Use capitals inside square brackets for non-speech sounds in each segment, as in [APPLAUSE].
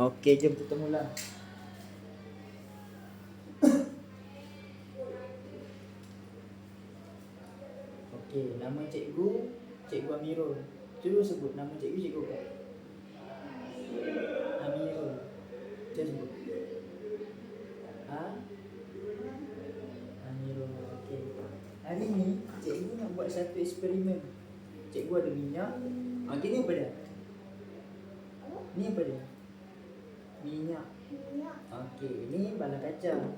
Okey, jom kita mula. Okey, nama cikgu Cikgu Amirul. Cuba sebut nama cikgu cikgu apa? Amirul. Cuba sebut. Ha? Amirul. Okey. Hari ni cikgu nak buat satu eksperimen. Cikgu ada minyak. Ha, ni apa dia? Ni apa dia? Minyak. Okey, ni bala kacang.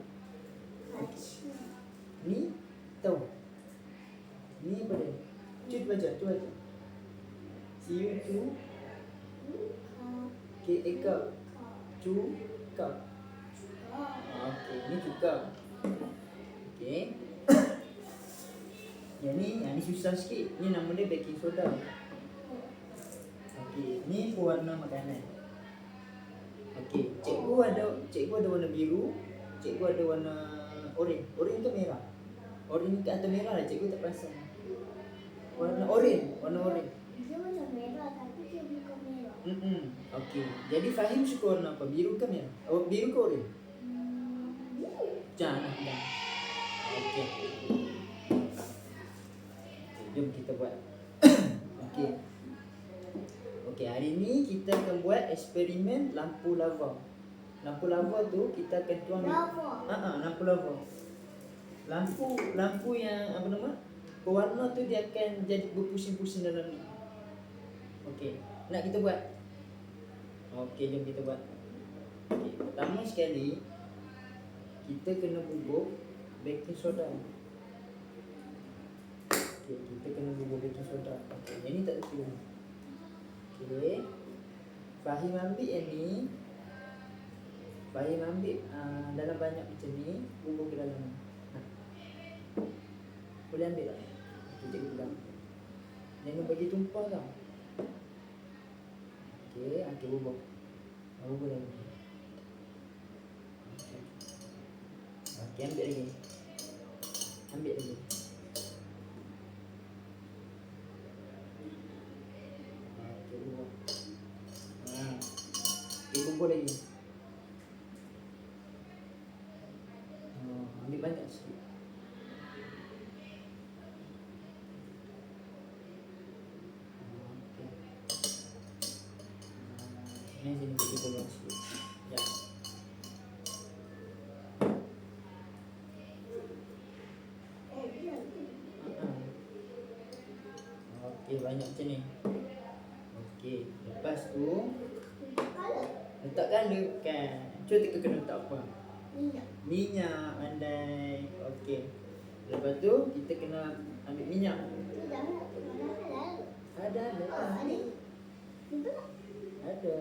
Ni tahu. Ni apa dia? Cuba baca, cuba baca. CO2 K eka cuka. Okey, ni cuka. Okey. [COUGHS] Yang ni, yang ni susah sikit. Ni nama dia baking soda. Okey, ni pewarna makanan. Okey, cikgu ada cikgu ada warna biru, cikgu ada warna oren. Oren tu merah. Oren kat atas merah lah, cikgu tak perasan. Warna oren, warna oren. Hmm. Okey. Jadi Fahim suka warna apa? Biru ke merah? Oh, biru ke oren? Jangan dah. Okey. Okay, jom kita buat. [COUGHS] Okey. Okey, hari ni kita akan buat eksperimen lampu lava. Lampu lava tu kita akan tuang Ha ah, lampu lava. Lampu lampu yang apa nama? Pewarna tu dia akan jadi berpusing-pusing dalam ni. Okey, nak kita buat? Okey, jom kita buat. Okey, pertama sekali kita kena bubuk baking soda. Okey, kita kena bubuk baking soda. Okey, yang ni tak terkira. Okey. Fahim ambil yang ni. Fahim ambil uh, dalam banyak macam ni, bubuk ke dalam ni. Ha. Boleh ambil tak? Okey, cikgu pegang. Jangan bagi tumpah tau. Okey, okey bubuk. Ah, Bubuk lagi. Okey. Okey, ambil lagi. Ambil lagi. Okey, bubuk. Ha. Bubuk lagi. Oh, ambil banyak sikit. Okey. Ini sini kita tolong sikit. Ya. Okey, banyak macam ni. Okey, lepas tu letak gala kan. Cuba kita kena letak apa? Minyak pandai. Okey. Lepas tu kita kena ambil minyak. Ada ada. Ada.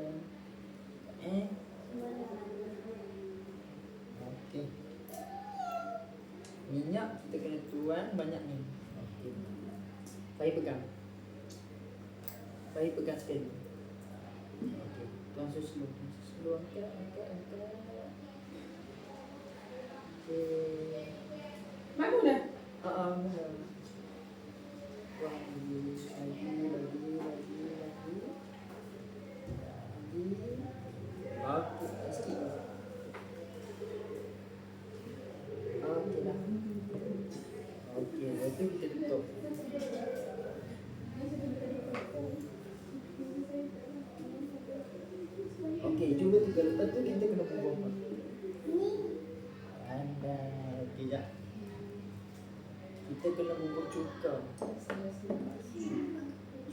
Eh. Okey. Minyak kita kena tuang banyak ni. Okey. Saya pegang. Saya pegang sekali. Okey. Tuang susu. Susu angkat, angkat, angkat. Okey. Mana dah? Ah, ah, dah. Tuang lagi, lagi, lagi, lagi, lagi. Lagi. Okey, sikit. Okey dah. Okey, lepas tu kita tutup. Okey, cuba tiga lepas tu kita kena bubuh apa? Pandai. Okey, jap. Kita kena bubuh cuka.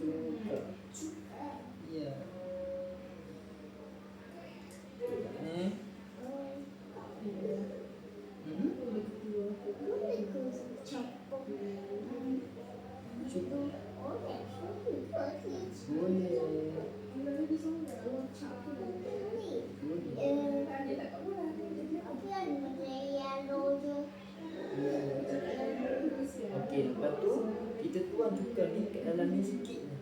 Cuka. Ya. Eh. Hmm? Cuka. Boleh. Boleh. Okey, lepas tu kita tuang cuka ni kat dalam ni sikit ke?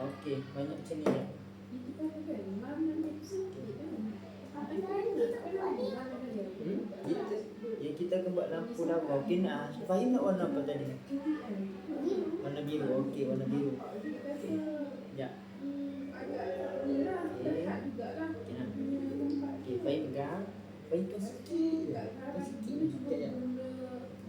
Okey, banyak macam ni ya. Ni kan? Apa ni? Hmm? Kita yang kita akan buat lampu lava. Okey nak Fahim nak warna apa tadi? Warna biru. Okey, warna biru. Sekejap. hmm, agak ni lah, terlihat jugalah Okey, nak. punya tempat. Okey, Fahim pegang. Fahim tu sikit. Tu sikit.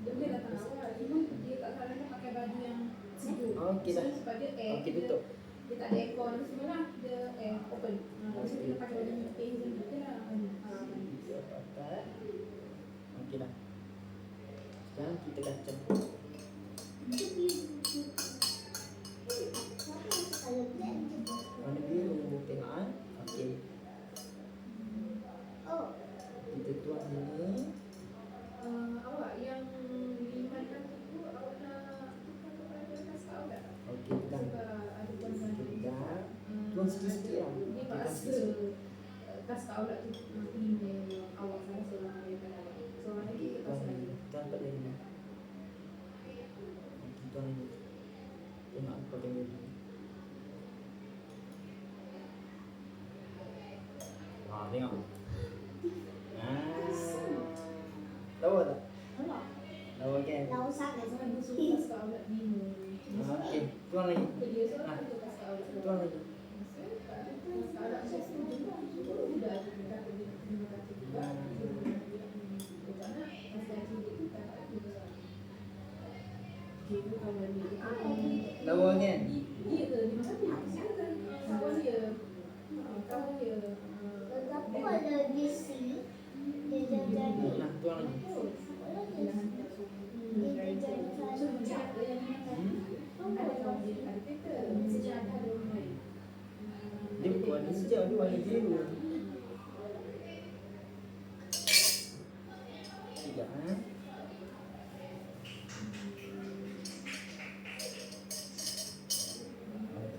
Dia datang awal, dia tak sarankan pakai baju yang sejuk. Okey dah. Dia Okey, tutup. Dia tak ada aircon semua lah, dia open. Ha, so dia pakai baju pink macam tu je lah. Empat. Okey dah. Sekarang kita kacang. Warna Tuang sini. Uh, awak yang lima kata tu, awak nak tukar kepada kasut tak? Okey, pegang. Sebab ada tuan Kita tu. pegang. Hmm, Tuang sikit-sikit lah. Dia paksa kasut awak tu email awak salah seorang daripada awak. Seorang lagi ke kasut lagi. empat lagi. Okey, tuang lagi. Tengok apa yang dia. Ah, tengok. so that we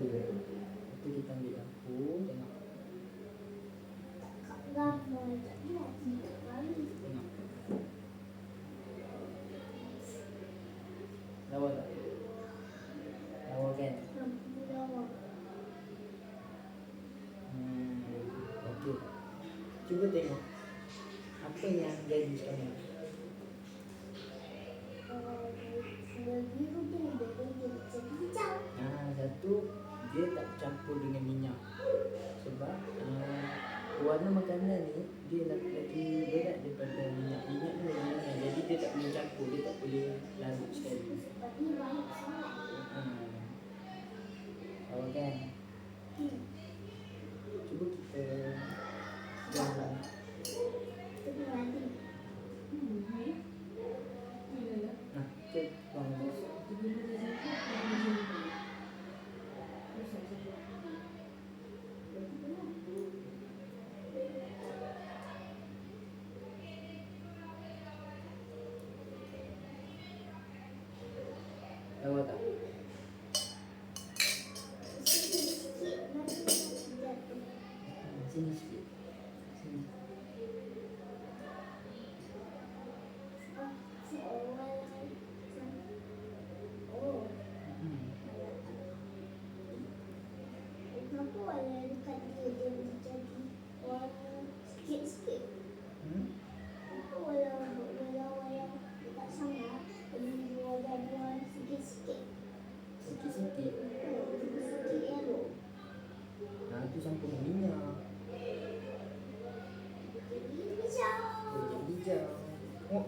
Okey. Itu kita ambil lampu, tengok. Lawa tak? Lawa kan? Hmm. Okey. Cuba tengok. Apa yang jadi sekarang? Ah, satu dia tak campur dengan minyak. Sebab uh, warna makanan ni dia lagi, berat daripada minyak. Minyak ni ringan. Jadi dia tak boleh campur, dia tak boleh larut sekali.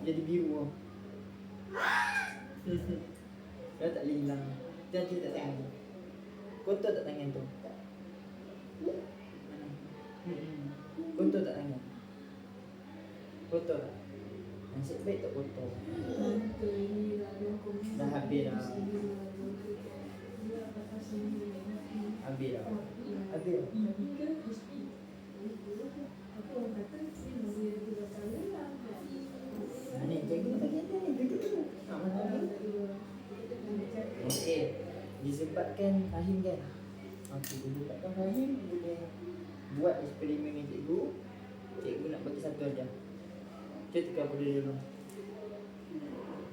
Jadi biru. [LAUGHS] Dah tak boleh hilang. Jangan tak tangan tu. Kotor tak tangan tu? Mana? Hmm. Kotor tak tangan? Kotor tak? Nasib baik tak kotor. Dah habis dah. Habis dah. Habis dah. Mana jaga bagian tu ni? Duduk dulu. Nak mana lagi? Okey. Disebabkan Fahim kan? Okey, disebabkan Fahim boleh buat eksperimen dengan cikgu. Cikgu nak bagi satu aja. Kita tekan dia dulu.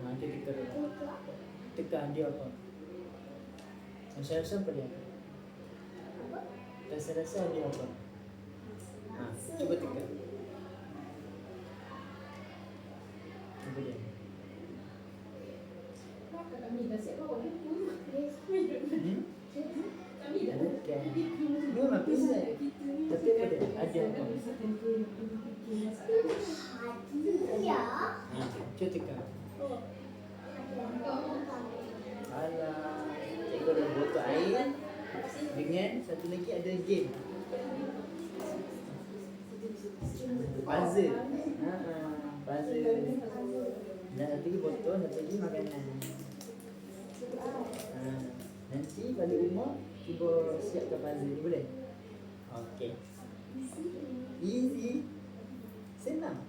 Ha, kita tekan dulu. Tekan dia apa? Rasa-rasa apa dia? Rasa-rasa dia apa? Ha, cuba tekan. Cuba dia. Kami dah siap bawa ni. Dengan satu lagi ada game. Puzzle. Ha, ha, puzzle. Dan satu lagi botol, satu lagi makanan. Ha, nanti balik rumah cuba siapkan puzzle ni boleh? Okey. Easy. Senang.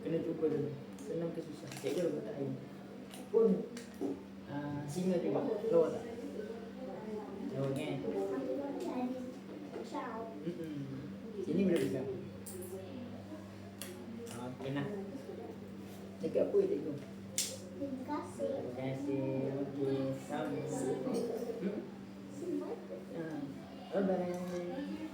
Kena cuba dulu. Senang ke susah? Cikgu ada botol air. Pun uh, singa juga. Lawa tak? Lawa kan? Mm-mm. Sini boleh pegang. Okey nak. Cakap apa ya cikgu? Terima kasih. Okey. Sama. Hmm? Ah, Bye-bye.